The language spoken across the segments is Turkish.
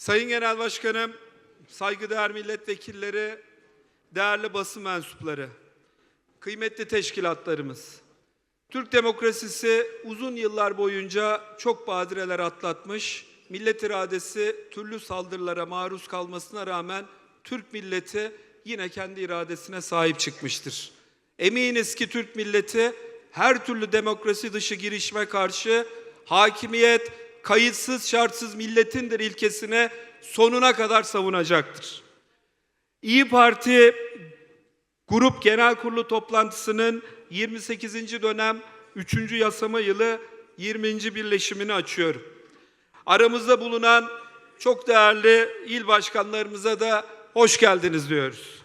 Sayın Genel Başkanım, saygıdeğer milletvekilleri, değerli basın mensupları, kıymetli teşkilatlarımız. Türk demokrasisi uzun yıllar boyunca çok badireler atlatmış, millet iradesi türlü saldırılara maruz kalmasına rağmen Türk milleti yine kendi iradesine sahip çıkmıştır. Eminiz ki Türk milleti her türlü demokrasi dışı girişime karşı hakimiyet kayıtsız şartsız milletindir ilkesine sonuna kadar savunacaktır. İyi Parti Grup Genel Kurulu toplantısının 28. dönem 3. yasama yılı 20. birleşimini açıyorum. Aramızda bulunan çok değerli il başkanlarımıza da hoş geldiniz diyoruz.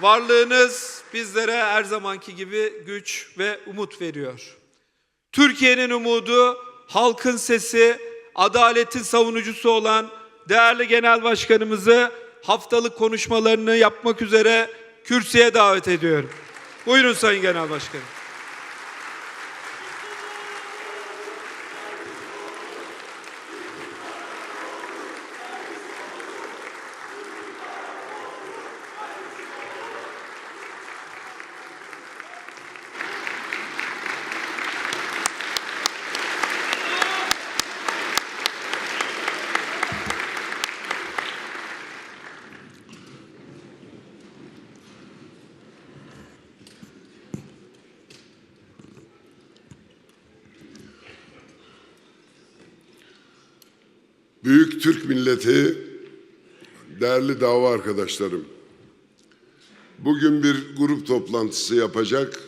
Varlığınız bizlere her zamanki gibi güç ve umut veriyor. Türkiye'nin umudu, halkın sesi, adaletin savunucusu olan değerli genel başkanımızı haftalık konuşmalarını yapmak üzere kürsüye davet ediyorum. Buyurun Sayın Genel Başkanım. Büyük Türk milleti, değerli dava arkadaşlarım. Bugün bir grup toplantısı yapacak.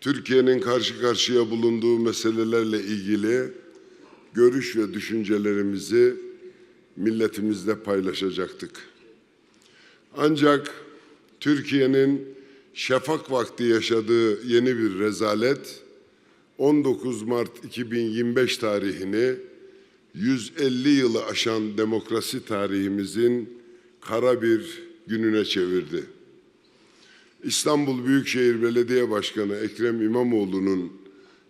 Türkiye'nin karşı karşıya bulunduğu meselelerle ilgili görüş ve düşüncelerimizi milletimizle paylaşacaktık. Ancak Türkiye'nin şafak vakti yaşadığı yeni bir rezalet 19 Mart 2025 tarihini 150 yılı aşan demokrasi tarihimizin kara bir gününe çevirdi. İstanbul Büyükşehir Belediye Başkanı Ekrem İmamoğlu'nun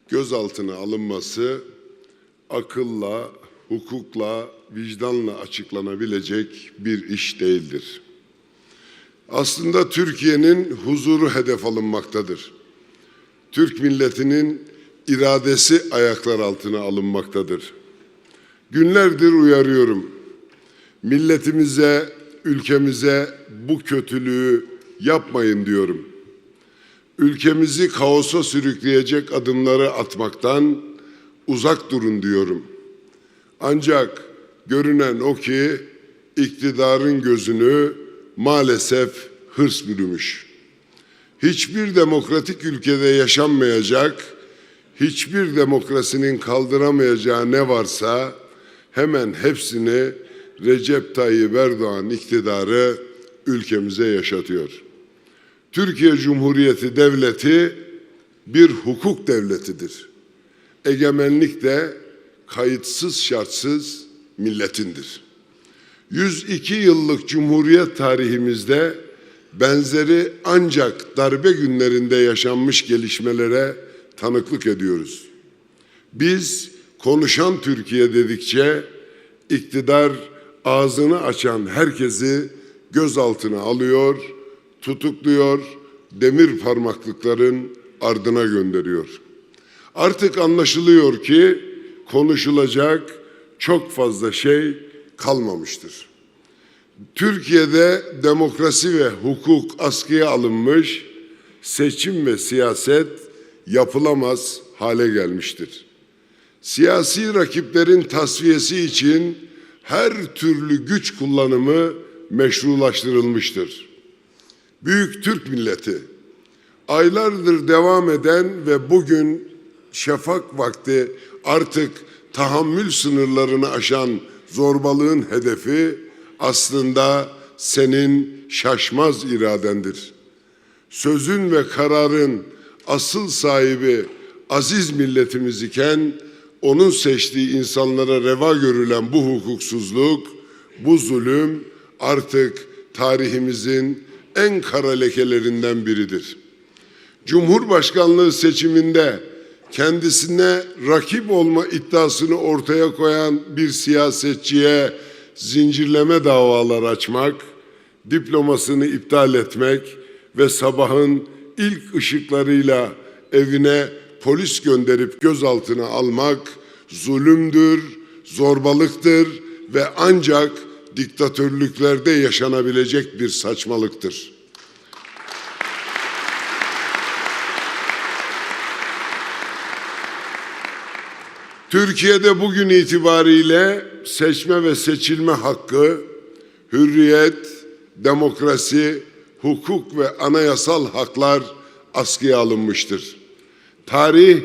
gözaltına alınması akılla, hukukla, vicdanla açıklanabilecek bir iş değildir. Aslında Türkiye'nin huzuru hedef alınmaktadır. Türk milletinin iradesi ayaklar altına alınmaktadır. Günlerdir uyarıyorum. Milletimize, ülkemize bu kötülüğü yapmayın diyorum. Ülkemizi kaosa sürükleyecek adımları atmaktan uzak durun diyorum. Ancak görünen o ki iktidarın gözünü maalesef hırs bürümüş. Hiçbir demokratik ülkede yaşanmayacak, hiçbir demokrasinin kaldıramayacağı ne varsa hemen hepsini Recep Tayyip Erdoğan iktidarı ülkemize yaşatıyor. Türkiye Cumhuriyeti Devleti bir hukuk devletidir. Egemenlik de kayıtsız şartsız milletindir. 102 yıllık Cumhuriyet tarihimizde benzeri ancak darbe günlerinde yaşanmış gelişmelere tanıklık ediyoruz. Biz konuşan Türkiye dedikçe iktidar ağzını açan herkesi gözaltına alıyor, tutukluyor, demir parmaklıkların ardına gönderiyor. Artık anlaşılıyor ki konuşulacak çok fazla şey kalmamıştır. Türkiye'de demokrasi ve hukuk askıya alınmış, seçim ve siyaset yapılamaz hale gelmiştir. Siyasi rakiplerin tasfiyesi için her türlü güç kullanımı meşrulaştırılmıştır. Büyük Türk milleti aylardır devam eden ve bugün şafak vakti artık tahammül sınırlarını aşan zorbalığın hedefi aslında senin şaşmaz iradendir. Sözün ve kararın asıl sahibi aziz milletimiz iken onun seçtiği insanlara reva görülen bu hukuksuzluk, bu zulüm artık tarihimizin en kara lekelerinden biridir. Cumhurbaşkanlığı seçiminde kendisine rakip olma iddiasını ortaya koyan bir siyasetçiye zincirleme davalar açmak, diplomasını iptal etmek ve sabahın ilk ışıklarıyla evine polis gönderip gözaltına almak zulümdür, zorbalıktır ve ancak diktatörlüklerde yaşanabilecek bir saçmalıktır. Türkiye'de bugün itibariyle seçme ve seçilme hakkı, hürriyet, demokrasi, hukuk ve anayasal haklar askıya alınmıştır. Tarih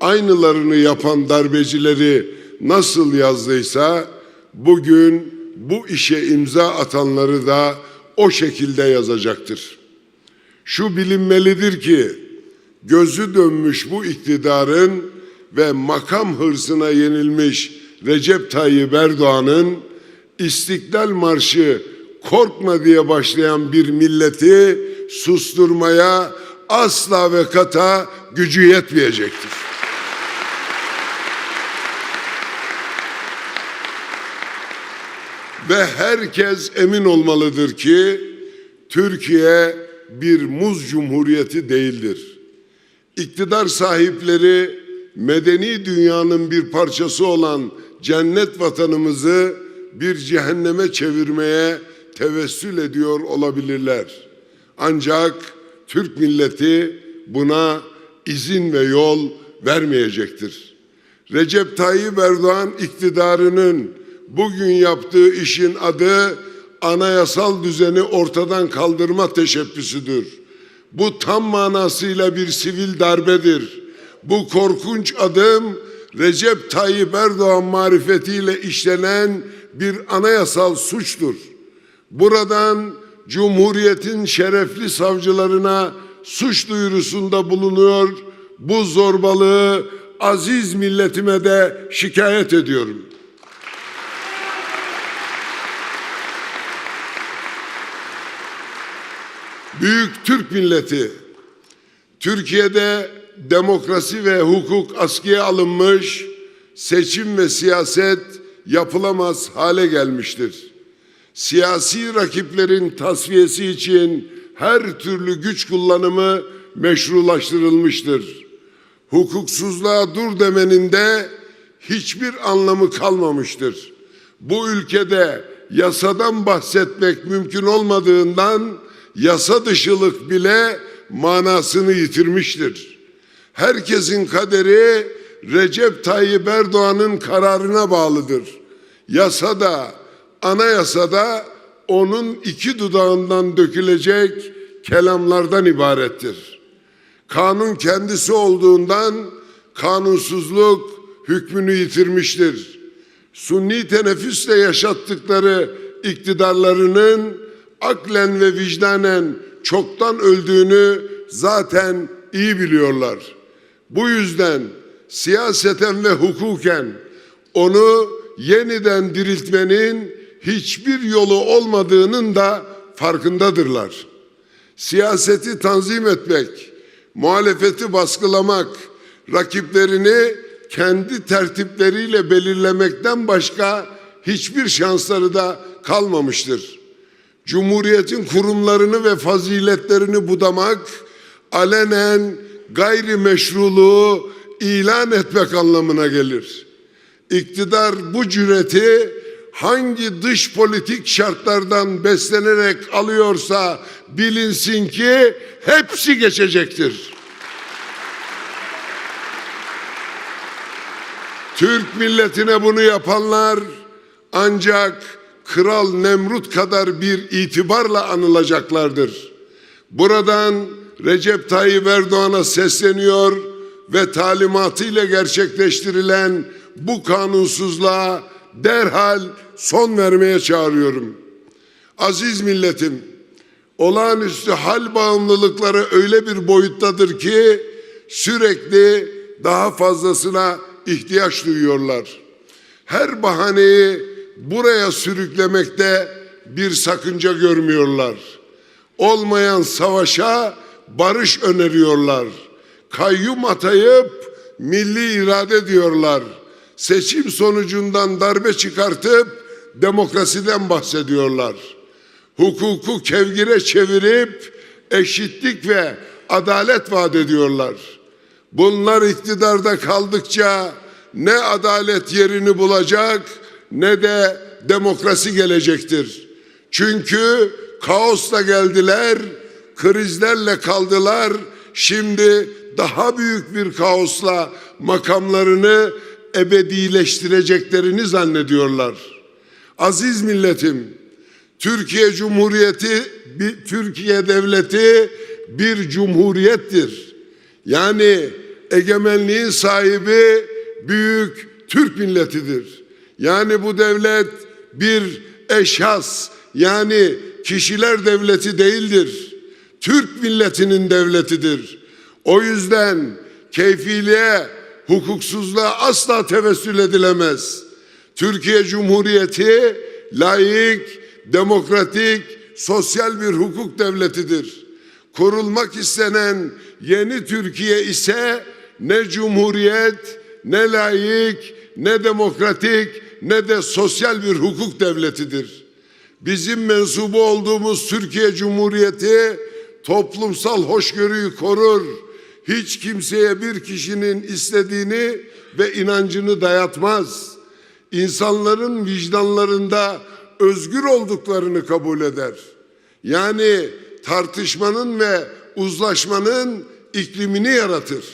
aynılarını yapan darbecileri nasıl yazdıysa bugün bu işe imza atanları da o şekilde yazacaktır. Şu bilinmelidir ki gözü dönmüş bu iktidarın ve makam hırsına yenilmiş Recep Tayyip Erdoğan'ın İstiklal Marşı korkma diye başlayan bir milleti susturmaya asla ve kata gücü yetmeyecektir. Ve herkes emin olmalıdır ki Türkiye bir muz cumhuriyeti değildir. İktidar sahipleri medeni dünyanın bir parçası olan cennet vatanımızı bir cehenneme çevirmeye tevessül ediyor olabilirler. Ancak Türk milleti buna izin ve yol vermeyecektir. Recep Tayyip Erdoğan iktidarının bugün yaptığı işin adı anayasal düzeni ortadan kaldırma teşebbüsüdür. Bu tam manasıyla bir sivil darbedir. Bu korkunç adım Recep Tayyip Erdoğan marifetiyle işlenen bir anayasal suçtur. Buradan Cumhuriyet'in şerefli savcılarına suç duyurusunda bulunuyor. Bu zorbalığı aziz milletime de şikayet ediyorum. Büyük Türk milleti Türkiye'de demokrasi ve hukuk askıya alınmış, seçim ve siyaset yapılamaz hale gelmiştir. Siyasi rakiplerin tasfiyesi için her türlü güç kullanımı meşrulaştırılmıştır. Hukuksuzluğa dur demenin de hiçbir anlamı kalmamıştır. Bu ülkede yasadan bahsetmek mümkün olmadığından yasa dışılık bile manasını yitirmiştir. Herkesin kaderi Recep Tayyip Erdoğan'ın kararına bağlıdır. Yasada, anayasada onun iki dudağından dökülecek kelamlardan ibarettir. Kanun kendisi olduğundan kanunsuzluk hükmünü yitirmiştir. Sunni teneffüsle yaşattıkları iktidarlarının aklen ve vicdanen çoktan öldüğünü zaten iyi biliyorlar. Bu yüzden siyaseten ve hukuken onu yeniden diriltmenin hiçbir yolu olmadığının da farkındadırlar. Siyaseti tanzim etmek, muhalefeti baskılamak, rakiplerini kendi tertipleriyle belirlemekten başka hiçbir şansları da kalmamıştır. Cumhuriyetin kurumlarını ve faziletlerini budamak, alenen gayrimeşruluğu ilan etmek anlamına gelir. İktidar bu cüreti hangi dış politik şartlardan beslenerek alıyorsa bilinsin ki hepsi geçecektir. Türk milletine bunu yapanlar ancak Kral Nemrut kadar bir itibarla anılacaklardır. Buradan Recep Tayyip Erdoğan'a sesleniyor ve talimatıyla gerçekleştirilen bu kanunsuzluğa derhal son vermeye çağırıyorum. Aziz milletim, olağanüstü hal bağımlılıkları öyle bir boyuttadır ki sürekli daha fazlasına ihtiyaç duyuyorlar. Her bahaneyi buraya sürüklemekte bir sakınca görmüyorlar. Olmayan savaşa barış öneriyorlar. Kayyum atayıp milli irade diyorlar. Seçim sonucundan darbe çıkartıp demokrasiden bahsediyorlar. Hukuku kevgire çevirip eşitlik ve adalet vaat ediyorlar. Bunlar iktidarda kaldıkça ne adalet yerini bulacak ne de demokrasi gelecektir. Çünkü kaosla geldiler, krizlerle kaldılar. Şimdi daha büyük bir kaosla makamlarını ebedileştireceklerini zannediyorlar. Aziz milletim, Türkiye Cumhuriyeti, bir, Türkiye Devleti bir cumhuriyettir. Yani egemenliğin sahibi büyük Türk milletidir. Yani bu devlet bir eşhas yani kişiler devleti değildir. Türk milletinin devletidir. O yüzden keyfiliğe, hukuksuzluğa asla tevessül edilemez. Türkiye Cumhuriyeti layık, demokratik, sosyal bir hukuk devletidir. Kurulmak istenen yeni Türkiye ise ne cumhuriyet, ne layık, ne demokratik, ne de sosyal bir hukuk devletidir. Bizim mensubu olduğumuz Türkiye Cumhuriyeti toplumsal hoşgörüyü korur. Hiç kimseye bir kişinin istediğini ve inancını dayatmaz. İnsanların vicdanlarında özgür olduklarını kabul eder. Yani tartışmanın ve uzlaşmanın iklimini yaratır.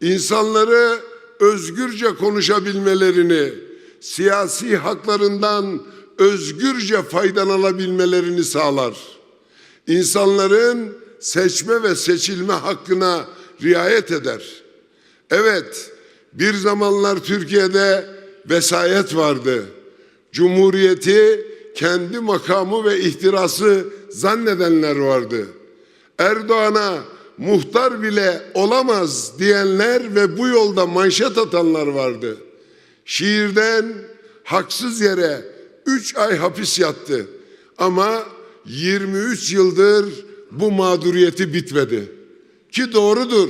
İnsanları özgürce konuşabilmelerini, siyasi haklarından özgürce faydalanabilmelerini sağlar. İnsanların seçme ve seçilme hakkına riayet eder. Evet, bir zamanlar Türkiye'de vesayet vardı. Cumhuriyeti kendi makamı ve ihtirası zannedenler vardı. Erdoğan'a muhtar bile olamaz diyenler ve bu yolda manşet atanlar vardı. Şiirden haksız yere 3 ay hapis yattı. Ama 23 yıldır bu mağduriyeti bitmedi. Ki doğrudur.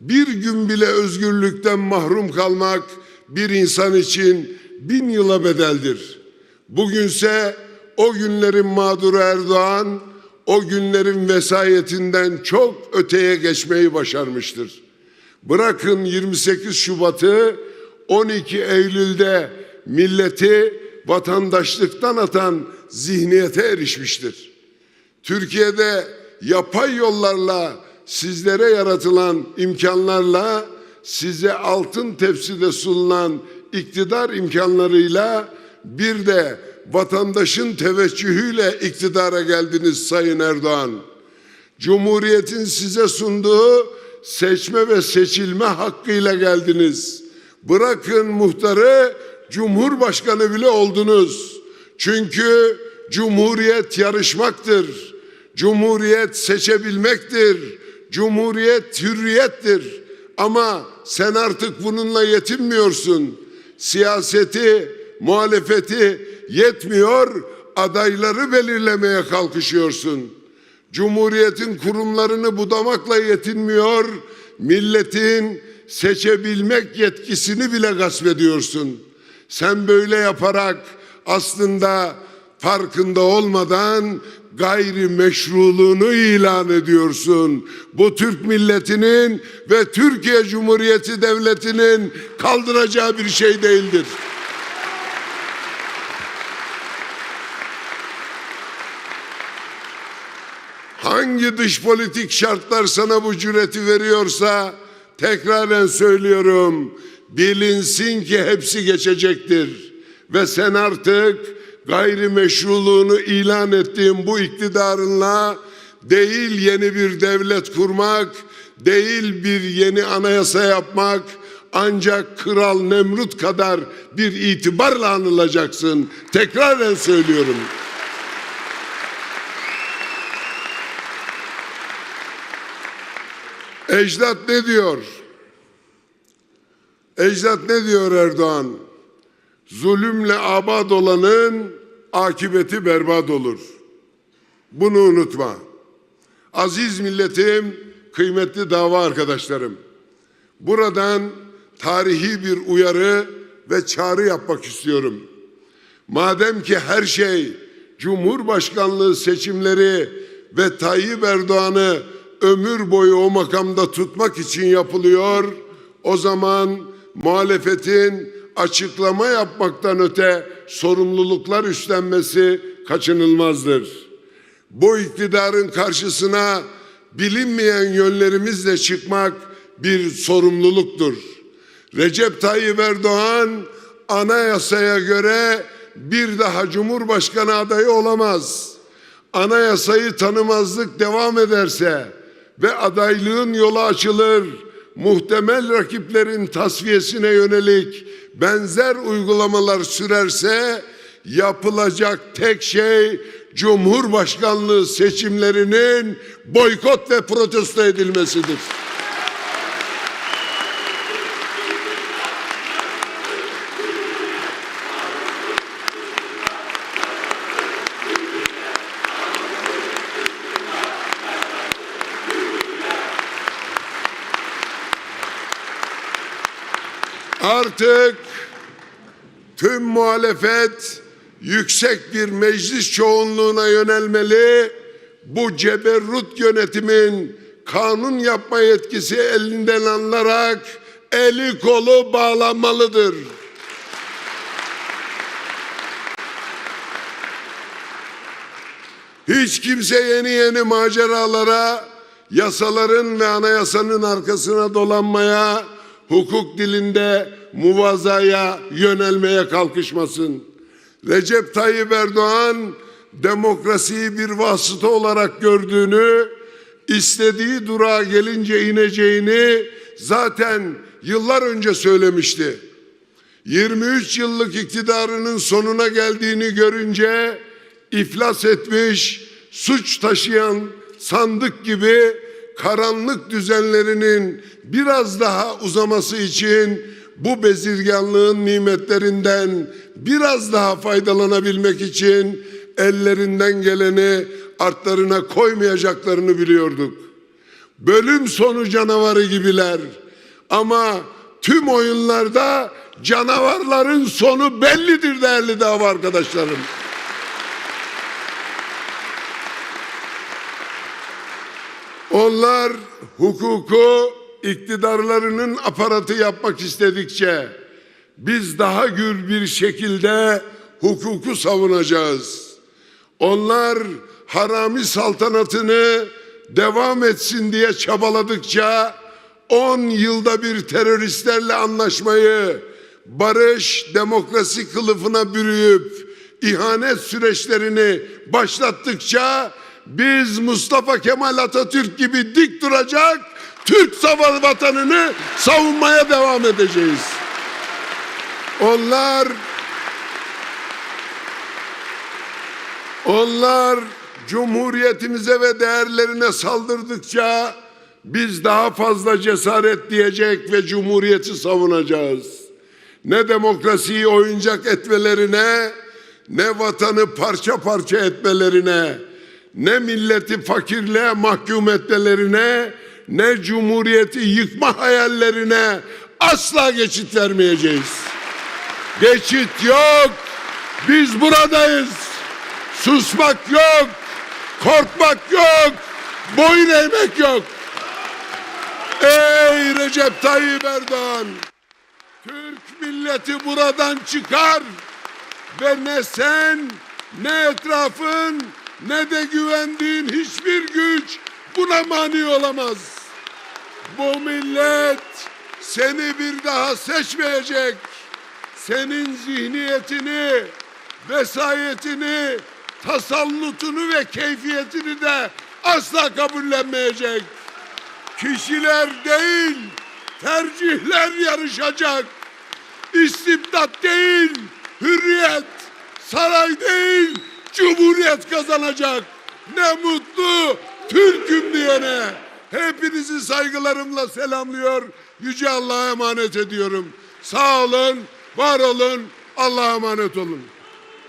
Bir gün bile özgürlükten mahrum kalmak bir insan için bin yıla bedeldir. Bugünse o günlerin mağduru Erdoğan, o günlerin vesayetinden çok öteye geçmeyi başarmıştır. Bırakın 28 Şubat'ı 12 Eylül'de milleti vatandaşlıktan atan zihniyete erişmiştir. Türkiye'de yapay yollarla sizlere yaratılan imkanlarla size altın tepside sunulan iktidar imkanlarıyla bir de vatandaşın teveccühüyle iktidara geldiniz Sayın Erdoğan. Cumhuriyetin size sunduğu seçme ve seçilme hakkıyla geldiniz. Bırakın muhtarı cumhurbaşkanı bile oldunuz. Çünkü cumhuriyet yarışmaktır. Cumhuriyet seçebilmektir. Cumhuriyet hürriyettir. Ama sen artık bununla yetinmiyorsun. Siyaseti, muhalefeti yetmiyor, adayları belirlemeye kalkışıyorsun. Cumhuriyetin kurumlarını budamakla yetinmiyor, milletin seçebilmek yetkisini bile gasp ediyorsun. Sen böyle yaparak aslında farkında olmadan gayri meşruluğunu ilan ediyorsun. Bu Türk milletinin ve Türkiye Cumhuriyeti Devleti'nin kaldıracağı bir şey değildir. Hangi dış politik şartlar sana bu cüreti veriyorsa tekraren söylüyorum bilinsin ki hepsi geçecektir ve sen artık gayrimeşruluğunu ilan ettiğin bu iktidarınla değil yeni bir devlet kurmak, değil bir yeni anayasa yapmak, ancak Kral Nemrut kadar bir itibarla anılacaksın. Tekraren söylüyorum. Ecdat ne diyor? Ecdat ne diyor Erdoğan? Zulümle abad olanın akıbeti berbat olur. Bunu unutma. Aziz milletim, kıymetli dava arkadaşlarım. Buradan tarihi bir uyarı ve çağrı yapmak istiyorum. Madem ki her şey Cumhurbaşkanlığı seçimleri ve Tayyip Erdoğan'ı ömür boyu o makamda tutmak için yapılıyor, o zaman muhalefetin açıklama yapmaktan öte sorumluluklar üstlenmesi kaçınılmazdır. Bu iktidarın karşısına bilinmeyen yönlerimizle çıkmak bir sorumluluktur. Recep Tayyip Erdoğan anayasaya göre bir daha Cumhurbaşkanı adayı olamaz. Anayasayı tanımazlık devam ederse ve adaylığın yolu açılır, muhtemel rakiplerin tasfiyesine yönelik benzer uygulamalar sürerse yapılacak tek şey Cumhurbaşkanlığı seçimlerinin boykot ve protesto edilmesidir. Artık tüm muhalefet yüksek bir meclis çoğunluğuna yönelmeli. Bu ceberrut yönetimin kanun yapma yetkisi elinden alınarak eli kolu bağlanmalıdır. Hiç kimse yeni yeni maceralara, yasaların ve anayasanın arkasına dolanmaya, hukuk dilinde muvazaya yönelmeye kalkışmasın. Recep Tayyip Erdoğan demokrasiyi bir vasıta olarak gördüğünü, istediği durağa gelince ineceğini zaten yıllar önce söylemişti. 23 yıllık iktidarının sonuna geldiğini görünce iflas etmiş, suç taşıyan sandık gibi karanlık düzenlerinin biraz daha uzaması için bu bezirganlığın nimetlerinden biraz daha faydalanabilmek için ellerinden geleni artlarına koymayacaklarını biliyorduk. Bölüm sonu canavarı gibiler ama tüm oyunlarda canavarların sonu bellidir değerli dava arkadaşlarım. Onlar hukuku iktidarlarının aparatı yapmak istedikçe biz daha gür bir şekilde hukuku savunacağız. Onlar harami saltanatını devam etsin diye çabaladıkça 10 yılda bir teröristlerle anlaşmayı barış, demokrasi kılıfına bürüyüp ihanet süreçlerini başlattıkça biz Mustafa Kemal Atatürk gibi dik duracak Türk vatanını savunmaya devam edeceğiz. Onlar onlar cumhuriyetimize ve değerlerine saldırdıkça biz daha fazla cesaret diyecek ve cumhuriyeti savunacağız. Ne demokrasiyi oyuncak etmelerine, ne vatanı parça parça etmelerine, ne milleti fakirliğe mahkum etmelerine, ne cumhuriyeti yıkma hayallerine asla geçit vermeyeceğiz. Geçit yok. Biz buradayız. Susmak yok. Korkmak yok. Boyun eğmek yok. Ey Recep Tayyip Erdoğan! Türk milleti buradan çıkar ve ne sen ne etrafın ne de güvendiğin hiçbir güç buna mani olamaz. Bu millet seni bir daha seçmeyecek. Senin zihniyetini, vesayetini, tasallutunu ve keyfiyetini de asla kabullenmeyecek. Kişiler değil, tercihler yarışacak. İstibdat değil, hürriyet, saray değil, cumhuriyet kazanacak. Ne mutlu Türk'üm diyene. Hepinizi saygılarımla selamlıyor. Yüce Allah'a emanet ediyorum. Sağ olun, var olun, Allah'a emanet olun.